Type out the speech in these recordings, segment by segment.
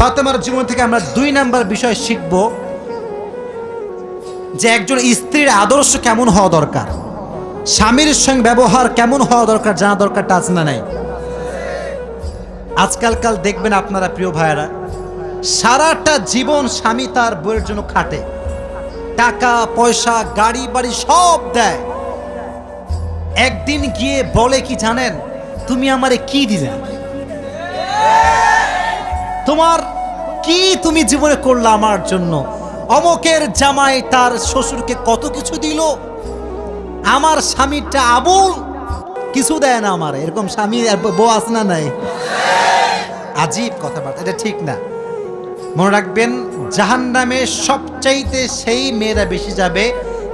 ফাতেমার জীবন থেকে আমরা দুই নাম্বার বিষয় শিখব যে একজন স্ত্রীর আদর্শ কেমন হওয়া দরকার? স্বামীর সঙ্গে ব্যবহার কেমন হওয়া দরকার জানা দরকার টাচ না নাই? আজকালকাল দেখবেন আপনারা প্রিয় ভাইয়েরা, সারাটা জীবন স্বামী তার বইয়ের জন্য খাটে। টাকা, পয়সা, গাড়ি, বাড়ি সব দেয়। একদিন গিয়ে বলে কি জানেন? তুমি আমারে কি দিলে? তোমার কি তুমি জীবনে করলে আমার জন্য? অমকের জামাই তার শ্বশুরকে কত কিছু দিল? আমার স্বামীটা আবুল, কিছু দেয় না আমার। এরকম স্বামী বউ আছে না নাই? আজীব কথাবার্তা, এটা ঠিক না। মনে রাখবেন জাহান নামে সবচাইতে সেই মেয়েরা বেশি যাবে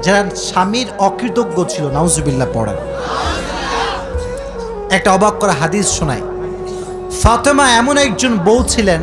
যারা স্বামীর অকৃতজ্ঞ ছিল, নাউজুবিল্লাহ পড়েন। একটা অবাক করা হাদিস শোনায় ফাতেমা এমন একজন বউ ছিলেন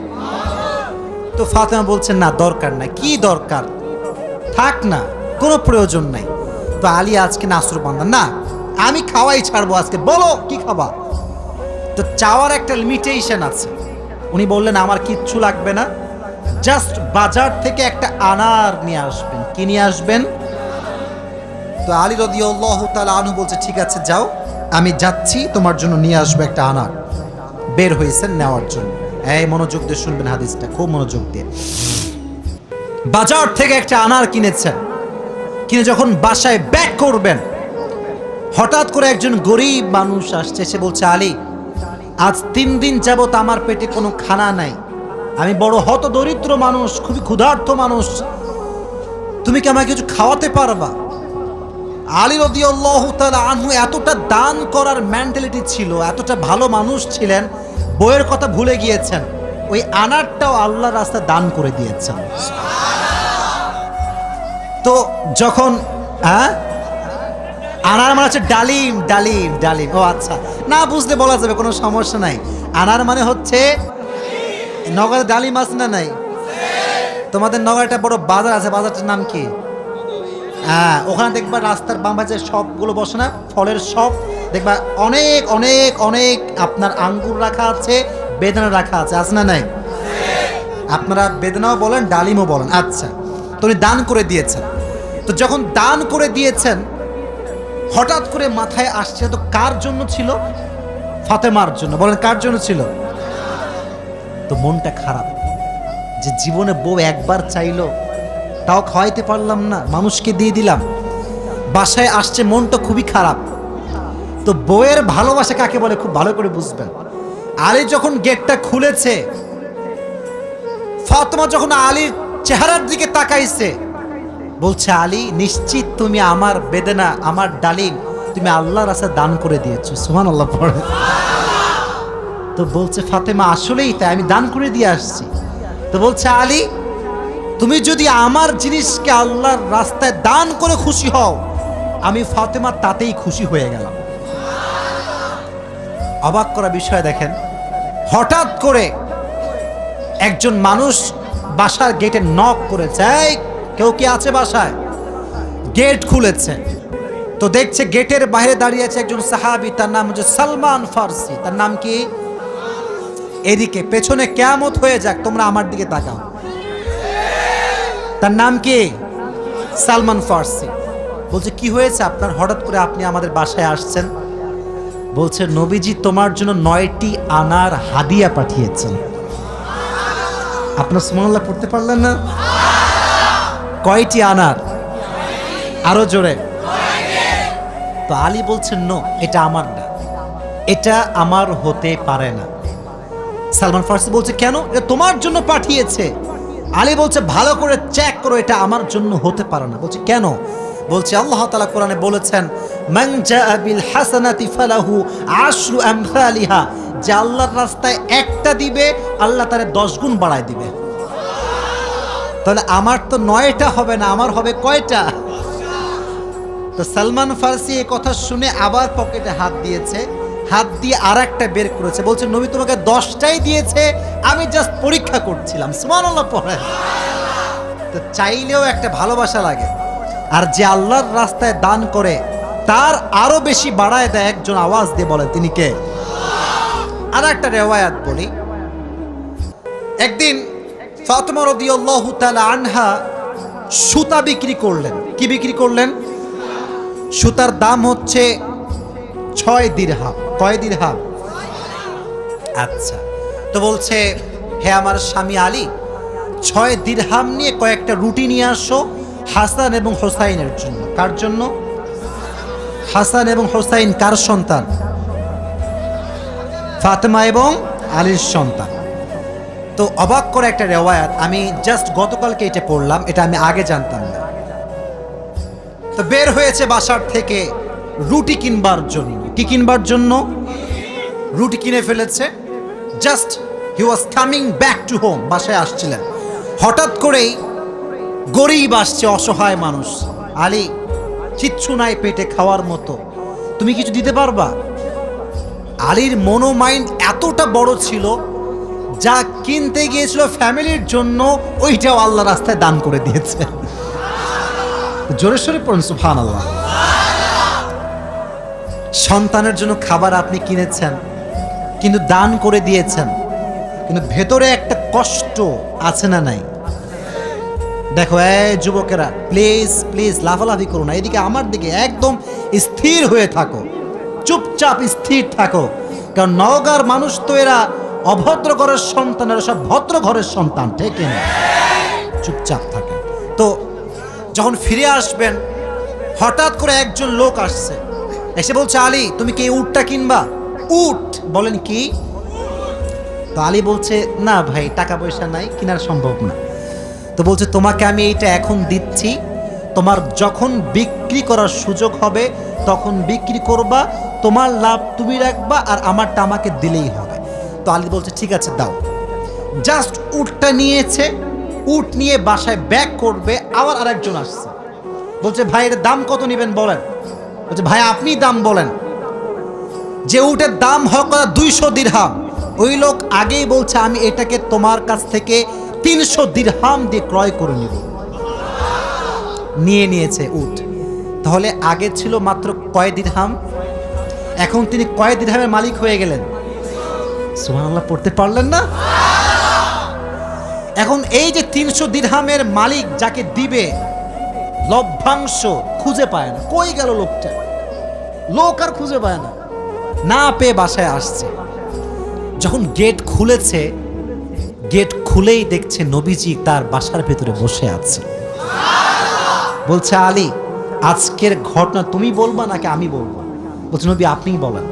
তো ফাতেমা বলছেন না, দরকার নাই। কি দরকার? থাক না, কোনো প্রয়োজন নাই। তো আলী আজকে নাসর বান্ধা না, আমি খাওয়াই ছাড়বো আজকে। বলো, কি খাবা? তো চাওয়ার একটা লিমিটেশন আছে। উনি বললেন, আমার কিচ্ছু লাগবে না। জাস্ট বাজার থেকে একটা আনার নিয়ে আসবেন। কি নিয়ে আসবেন? তো আলী রদিয়াল্লাহ তাআলা আনু বলছে, ঠিক আছে, যাও। আমি যাচ্ছি, তোমার জন্য নিয়ে আসব একটা আনার। বের হয়েছেন নেওয়ার জন্য। এই, মনোযোগ দিয়ে শুনবেন হাদিসটা, খুব মনোযোগ দিয়ে। বাজার থেকে একটা আনার কিনেছেন। কিনে যখন বাসায় ব্যাক করবেন, হঠাৎ করে একজন গরিব মানুষ আসছে, সে বলছে, আলী, আজ তিন দিন যাবত আমার পেটে কোনো খানা নাই। আমি বড় হত দরিদ্র মানুষ, খুবই ক্ষুধার্ত মানুষ। তুমি কি আমাকে কিছু খাওয়াতে পারবা? আলী রদিয়াল্লাহু তাআলা আনহু এতটা দান করার মেন্টালিটি ছিল, এতটা ভালো মানুষ ছিলেন বইয়ের কথা ভুলে গিয়েছেন, ওই আনারটাও আল্লাহর রাস্তায় দান করে দিয়েছেন। তো যখন হ্যাঁ? আনার মানে হচ্ছে ডালিম ডালিম ডালিম। ও আচ্ছা না বুঝলে বলা যাবে, কোনো সমস্যা নাই। আনার মানে হচ্ছে, নগরে ডালিম আছে না নাই? তোমাদের নগরে একটা বড় বাজার আছে, বাজারটার নাম কি? হ্যাঁ ওখানে দেখবা রাস্তার বাম পাশে সবগুলো বসে না, ফলের সব দেখবা অনেক অনেক অনেক আপনার আঙ্গুর রাখা আছে, বেদানা রাখা আছে আছে না নাই? আপনারা বেদনাও বলেন, ডালিমও বলেন। আচ্ছা তো উনি দান করে দিয়েছেন। তো যখন দান করে দিয়েছেন, হঠাৎ করে মাথায় আসছে, তো কার জন্য ছিল? ফাতেমার জন্য। বলেন, কার জন্য ছিল? তো মনটা খারাপ। যে জীবনে বউ একবার চাইলো, তাও খাওয়াইতে পারলাম না, মানুষকে দিয়ে দিলাম। বাসায় আসছে, মনটা খুবই খারাপ। তো বউয়ের ভালোবাসা কাকে বলে খুব ভালো করে বুঝবেন। আলী যখন গেটটা খুলেছে, ফাতেমা যখন আলীর চেহারার দিকে তাকাইছে, বলছে, আলী, নিশ্চিত তুমি আমার বেদনা, আমার ডালিম, তুমি আল্লাহর রাস্তায় দান করে দিয়েছ। সুমান আল্লাহ পড়ে। তো বলছে, ফাতেমা, আসলেই তাই, আমি দান করে দিয়ে আসছি। তো বলছে, আলী, তুমি যদি আমার জিনিসকে আল্লাহর রাস্তায় দান করে খুশি হও, আমি ফাতেমা তাতেই খুশি হয়ে গেলাম। অবাক করা বিষয় দেখেন। হঠাৎ করে একজন মানুষ বাসার গেটে নক করেছে। কেউ কি আছে বাসায়? গেট খুলেছে। তো দেখছে গেটের বাইরে দাঁড়িয়ে আছে একজন সাহাবি, তার নাম হচ্ছে সালমান ফার্সি। তার নাম কি? এদিকে, পেছনে কেয়ামত হয়ে যাক, তোমরা আমার দিকে তাকাও। তার নাম কি? সালমান ফার্সি। বলছে, কি হয়েছে আপনার? হঠাৎ করে আপনি আমাদের বাসায় আসছেন? বলছে, নবীজি তোমার জন্য নয়টি আনার হাদিয়া পাঠিয়েছেন। আপনার সুমাল্লাহ পড়তে পারলেন না? কয়টি আনার? আরও জোরে। তো আলী বলছেন, নো, এটা আমার না। এটা আমার হতে পারে না। সালমান ফার্সি বলছে, কেন? এটা তোমার জন্য পাঠিয়েছে। আলী বলছে, ভালো করে চেক করো, এটা আমার জন্য হতে পারে না। বলছে, কেন? বলছে, আল্লাহ তালা কোরআনে বলেছেন যে আল্লাহর রাস্তায় একটা দিবে, আল্লাহ তারে দশ গুণ বাড়ায় দিবে। তাহলে আমার তো নয়টা হবে না, আমার হবে কয়টা? তো সালমান ফার্সি এই কথা শুনে আবার পকেটে হাত দিয়েছে, হাত দিয়ে আর একটা বের করেছে, বলছে, নবী তোমাকে দশটাই দিয়েছে, আমি জাস্ট পরীক্ষা করছিলাম। সুবহানাল্লাহ, পড়ে। তো চাইলেও একটা ভালোবাসা লাগে। আর যে আল্লাহর রাস্তায় দান করে তার আরও বেশি বাড়ায় দেয় একজন আওয়াজ দিয়ে বলে তিনি কে? আর একটা রেওয়ায়াত বলি। একদিন আনহা সুতা বিক্রি করলেন। কি বিক্রি করলেন? সুতার দাম হচ্ছে ছয় দিরহাম। কয় দিরহাম? আচ্ছা। তো বলছে, হে আমার স্বামী আলী, ছয় দিরহাম নিয়ে কয়েকটা রুটি নিয়ে আসো হাসান এবং হোসাইনের জন্য। কার জন্য? হাসান এবং হোসাইন কার সন্তান? ফাতেমা এবং আলীর সন্তান। তো অবাক করে একটা রেওয়ায়াত, আমি জাস্ট গতকালকে এটা পড়লাম, এটা আমি আগে জানতাম না। তো বের হয়েছে বাসার থেকে রুটি কিনবার জন্য। কি কিনবার জন্য? রুটি কিনে ফেলেছে। Just he was coming back to home বাসায় আসছিলেন। হঠাৎ করেই গরিব আসছে, অসহায় মানুষ। আলী কিচ্ছু নাই পেটে খাওয়ার মতো। তুমি কিছু দিতে পারবা? আলীর মনো মাইন্ড এতটা বড় ছিল, যা কিনতে গিয়েছিল ফ্যামিলির জন্য, ওইটাও আল্লাহ রাস্তায় দান করে দিয়েছে। জোরে সোরে পড়ুন সুফান আল্লাহ সন্তানের জন্য খাবার আপনি কিনেছেন, কিন্তু দান করে দিয়েছেন, কিন্তু ভেতরে একটা কষ্ট আছে না নাই? দেখো এই যুবকেরা প্লিজ প্লিজ লাফালাফি করো না। এদিকে আমার দিকে একদম স্থির হয়ে থাকো। চুপচাপ স্থির থাকো। কারণ নওগাঁর মানুষ তো এরা অভদ্র ঘরের সন্তান, এরা সব ভদ্র ঘরের সন্তান, ঠিক না? চুপচাপ থাকে। তো যখন ফিরে আসবেন, হঠাৎ করে একজন লোক আসছে। এসে বলছে, আলী, তুমি কি উটটা কিনবা? উট? বলেন কি? তো আলী বলছে, না ভাই, টাকা পয়সা নাই, কেনার সম্ভব না। তো বলছে, তোমাকে আমি এইটা এখন দিচ্ছি। তোমার যখন বিক্রি করার সুযোগ হবে, তখন বিক্রি করবা, তোমার লাভ তুমি রাখবা আর আমারটা আমাকে দিলেই হবে। তো আলী বলছে, ঠিক আছে, দাও। জাস্ট উটটা নিয়েছে, উট নিয়ে বাসায় ব্যাক করবে, আবার আরেকজন আসছে। বলছে, ভাই এর দাম কত নেবেন বলেন? বলছে, ভাই আপনি দাম বলেন। যে উটের দাম হক দুইশো দিরহাম। ওই লোক আগেই বলছে, আমি এটাকে তোমার কাছ থেকে তিনশো দিরহাম দিয়ে ক্রয় করে নিব নিয়ে নিয়েছে উট। তাহলে আগে ছিল মাত্র কয় দিরহাম? এখন তিনি কয় দিরহামের মালিক হয়ে গেলেন? সুবহানাল্লাহ, পড়তে পারলেন না? এখন এই যে তিনশো দিরহামের মালিক যাকে দিবে, লভ্যাংশ খুঁজে পায় না। কই গেল লোকটা? লোক আর খুঁজে পায় না। না পেয়ে বাসায় আসছে। যখন গেট খুলেছে গেট খুলেই দেখছে নবীজি তার বাসার ভেতরে বসে আছে। বলছে, আলী, আজকের ঘটনা তুমি বলবা নাকি আমি বলব? বলছে, নবী, আপনিই বলেন।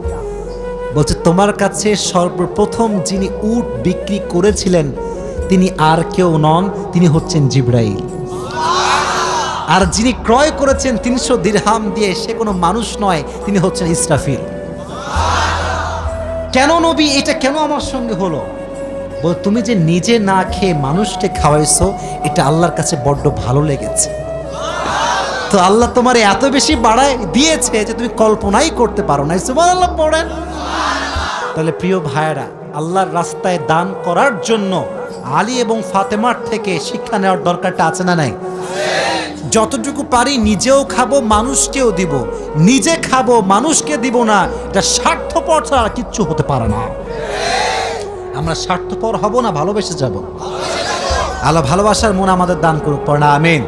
বলছে, তোমার কাছে সর্বপ্রথম যিনি উট বিক্রি করেছিলেন, তিনি আর কেউ নন, তিনি হচ্ছেন জিব্রাইল। আর যিনি ক্রয় করেছেন তিনশো দিরহাম দিয়ে, সে কোনো মানুষ নয়, তিনি হচ্ছেন ইসরাফিল। কেন নবী, এটা কেন আমার সঙ্গে হলো? তুমি যে নিজে না খেয়ে মানুষকে খাওয়াইছো, এটা আল্লাহর কাছে বড্ড ভালো লেগেছে। তো আল্লাহ তোমার এত বেশি বাড়ায় দিয়েছে যে তুমি কল্পনাই করতে পারো না সুবহানাল্লাহ পড়েন। তাহলে প্রিয় ভাইয়েরা, আল্লাহর রাস্তায় দান করার জন্য আলী এবং ফাতেমার থেকে শিক্ষা নেওয়ার দরকারটা আছে না নাই? যতটুকু পারি নিজেও খাব, মানুষকেও দিব। নিজে খাব, মানুষকে দিব না, এটা স্বার্থপর ছাড়া কিচ্ছু হতে পারে না। আমরা স্বার্থপর হব না ভালোবেসে যাব। আল্লাহ ভালোবাসার মন আমাদের দান করুক পড়া আমিন।